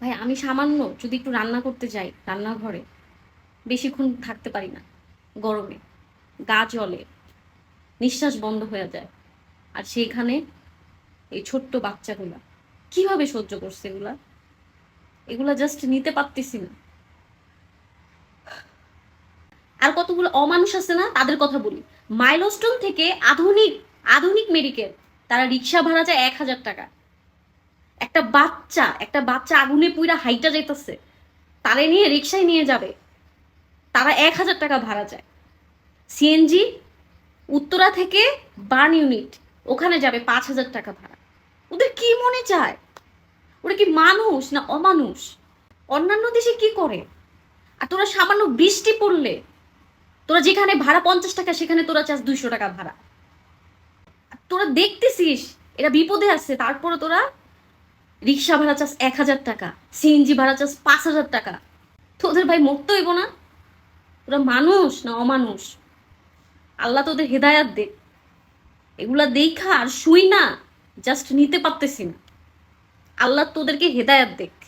ভাই, আমি সামান্য যদি একটু রান্না করতে যাই রান্নাঘরে, বেশিক্ষণ থাকতে পারি না গরমে। গা জ্বলে, নিঃশ্বাস বন্ধ হয়ে যায়। আর সেইখানে এই ছোট্ট বাচ্চাগুলা, কীভাবে সহ্য করছে এগুলা? এগুলা জাস্ট নিতে পারতেছি না। আর কতগুলো অমানুষ আছে না? তাদের কথা বলি। মাইলস্টোন থেকে আধুনিক আধুনিক মেডিকেল তারা রিক্সা ভাড়া যায় এক হাজার টাকা। একটা বাচ্চা একটা বাচ্চা আগুনে পুইরা হাইটা যাইতেছে, তারে নিয়ে রিক্সায় নিয়ে যাবে। তারা এক হাজার টাকা ভাড়া যায় সিএনজি উত্তরা থেকে বার্ন ইউনিট, ওখানে যাবে পাঁচ হাজার টাকা ভাড়া। ওদের কি মনে চায়? ওরা কি মানুষ না অমানুষ? অন্যান্য দেশে কি করে? আর তোরা সামান্য বৃষ্টি পড়লে, তোরা যেখানে ভাড়া পঞ্চাশ টাকা, সেখানে তোরা চাস দুইশো টাকা ভাড়া। তোরা দেখতেছিস, এরা বিপদে আছে, তারপরে তোরা রিক্সা ভাড়া চাস এক হাজার টাকা, সিএনজি ভাড়া চাস পাঁচ হাজার টাকা। তোদের ভাই মরতে হইব না? ওরা মানুষ না অমানুষ? আল্লাহ তোদের হেদায়াত দে। এগুলা দেখা আর শুই না জাস্ট নিতে পারতেছি না। আল্লাহ তোদেরকে হেদায়াত দেখ।